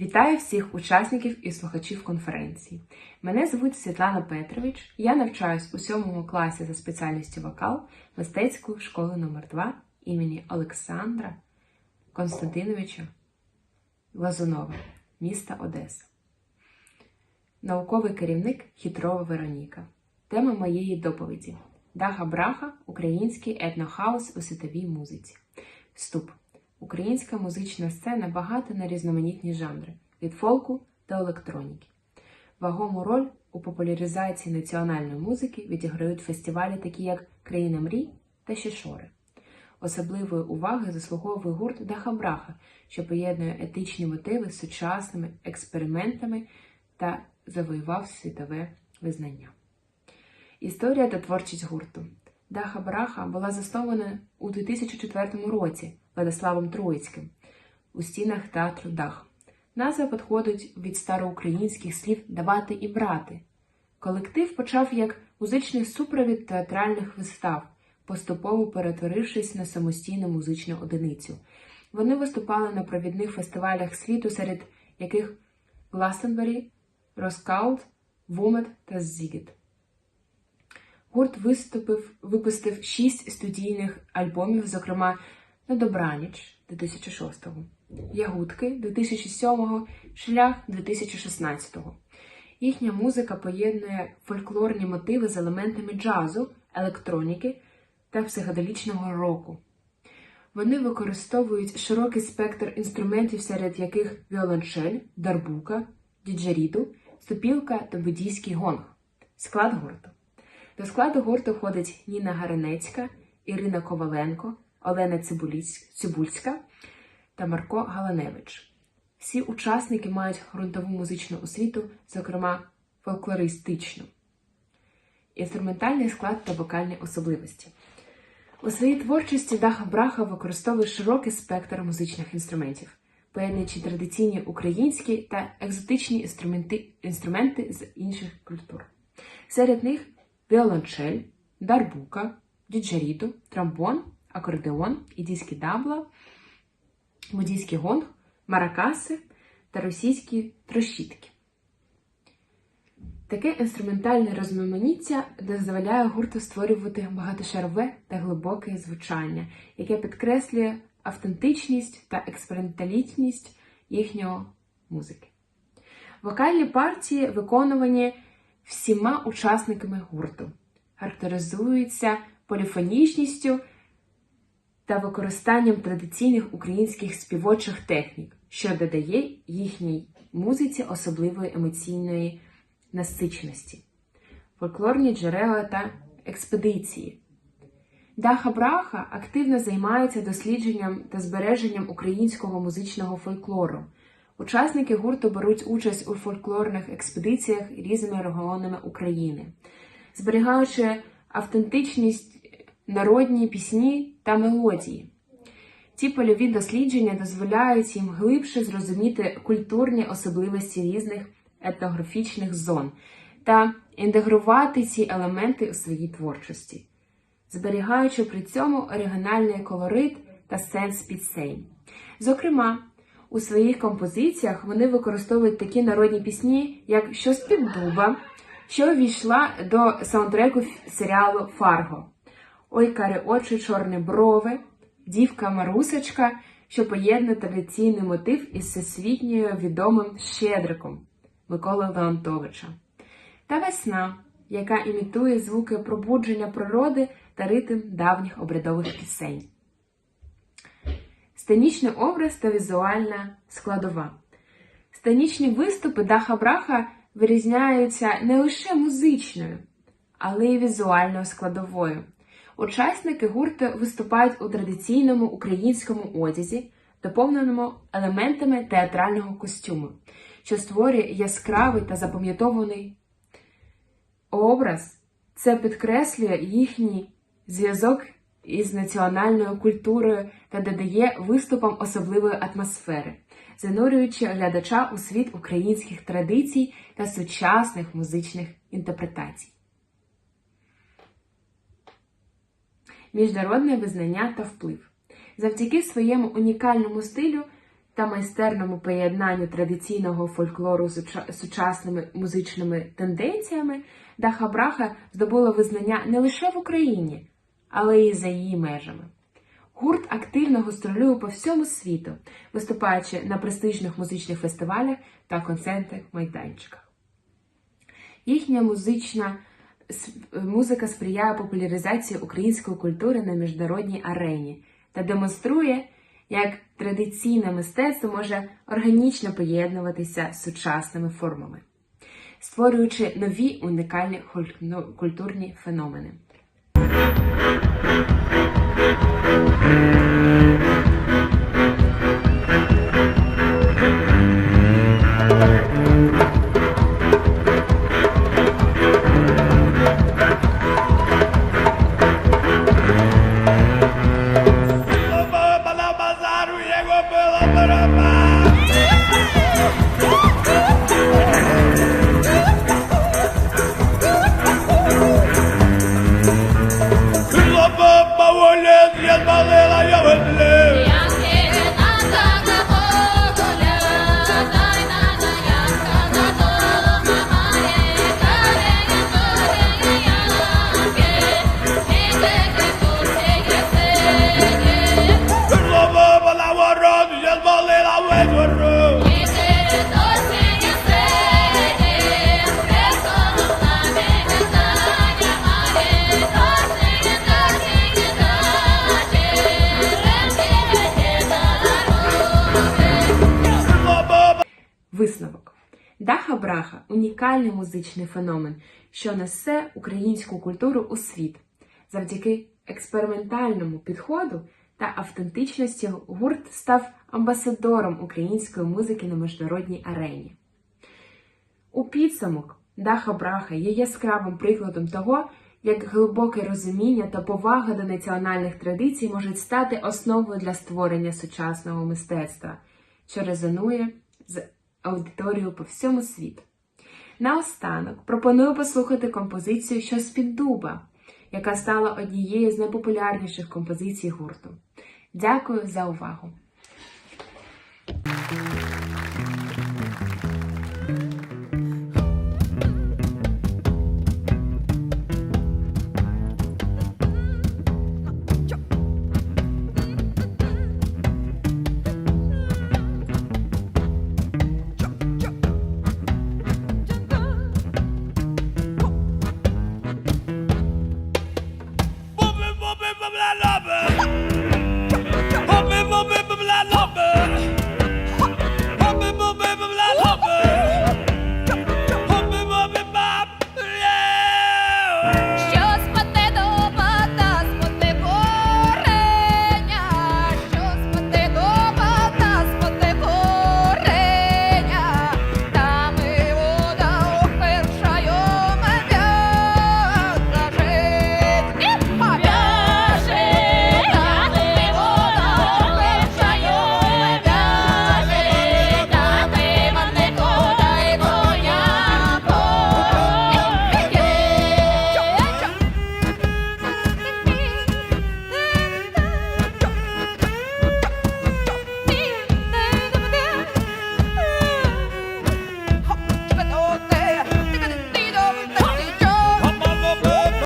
Вітаю всіх учасників і слухачів конференції. Мене звуть Світлана Петрович. Я навчаюсь у сьомому класі за спеціальністю вокал мистецької школи номер 2 імені Олександра Константиновича Лазунова, міста Одеса. Науковий керівник Хітрова Вероніка. Тема моєї доповіді Даха Браха Український етнохаус у світовій музиці. Вступ. Українська музична сцена багата на різноманітні жанри від фолку до електроніки. Вагому роль у популяризації національної музики відіграють фестивалі, такі як Країна мрій та Шішори. Особливої уваги заслуговує гурт Даха Браха, що поєднує етичні мотиви з сучасними експериментами та завоював світове визнання. Історія та творчість гурту. Даха Браха була заснована у 2004 році Владиславом Троїцьким у стінах театру Дах. Назва підходить від староукраїнських слів давати і брати. Колектив почав як музичний супровід театральних вистав, поступово перетворившись на самостійну музичну одиницю. Вони виступали на провідних фестивалях світу, серед яких Гластенбері, Роскаут, Вумет та Зігет. Гурт виступив, випустив шість студійних альбомів, зокрема на Добраніч 2006-го, Ягудки 2007-го, Шлях 2016-го. Їхня музика поєднує фольклорні мотиви з елементами джазу, електроніки та психоделічного року. Вони використовують широкий спектр інструментів, серед яких віолончель, дарбука, діджеріду, ступілка та буддійський гонг. Склад гурту. До складу гурту входить Ніна Гаранецька, Ірина Коваленко, Олена Цибульська та Марко Галаневич. Всі учасники мають ґрунтову музичну освіту, зокрема фольклористичну, інструментальний склад та вокальні особливості. У своїй творчості Даха Браха використовує широкий спектр музичних інструментів, поєднуючи традиційні українські та екзотичні інструменти, інструменти з інших культур. Серед них віолончель, дарбука, діджеріду, тромбон, акордеон, ідійські дабла, буддійський гонг, маракаси та російські трощітки. Таке інструментальне розманіття дозволяє гурту створювати багатошарове та глибоке звучання, яке підкреслює автентичність та експерименталітність їхньої музики. Вокальні партії виконувані всіма учасниками гурту, характеризуються поліфонічністю та використанням традиційних українських співочих технік, що додає їхній музиці особливої емоційної насиченості, фольклорні джерела та експедиції. Даха Браха активно займається дослідженням та збереженням українського музичного фольклору. Учасники гурту беруть участь у фольклорних експедиціях різними регіонами України, зберігаючи автентичність народні пісні та мелодії. Ці польові дослідження дозволяють їм глибше зрозуміти культурні особливості різних етнографічних зон та інтегрувати ці елементи у своїй творчості, зберігаючи при цьому оригінальний колорит та сенс пісень. Зокрема, у своїх композиціях вони використовують такі народні пісні, як Що з-під дуба, що увійшла до саундтреку серіалу Фарго, Ой, кари очі, чорні брови, Дівка Марусечка, що поєднує традиційний мотив із всесвітньо відомим Щедриком Миколи Леонтовича, та весна, яка імітує звуки пробудження природи та ритм давніх обрядових пісень. Сценічний образ та візуальна складова. Сценічні виступи Даха Браха вирізняються не лише музичною, але й візуальною складовою. Учасники гурту виступають у традиційному українському одязі, доповненому елементами театрального костюму, що створює яскравий та запам'ятований образ. Це підкреслює їхній зв'язок із національною культурою та додає виступам особливої атмосфери, занурюючи глядача у світ українських традицій та сучасних музичних інтерпретацій. Міжнародне визнання та вплив. Завдяки своєму унікальному стилю та майстерному поєднанню традиційного фольклору з сучасними музичними тенденціями, Даха Браха здобула визнання не лише в Україні, але й за її межами. Гурт активно гастролює по всьому світу, виступаючи на престижних музичних фестивалях та концертних майданчиках. Їхня музична музика сприяє популяризації української культури на міжнародній арені та демонструє, як традиційне мистецтво може органічно поєднуватися з сучасними формами, створюючи нові унікальні культурні феномени. Mm-hmm. Браха унікальний музичний феномен, що несе українську культуру у світ. Завдяки експериментальному підходу та автентичності гурт став амбасадором української музики на міжнародній арені. У підсумок Даха Браха є яскравим прикладом того, як глибоке розуміння та повага до національних традицій можуть стати основою для створення сучасного мистецтва, що резонує з аудиторією по всьому світу. Наостанок пропоную послухати композицію Щось під дуба, яка стала однією з найпопулярніших композицій гурту. Дякую за увагу!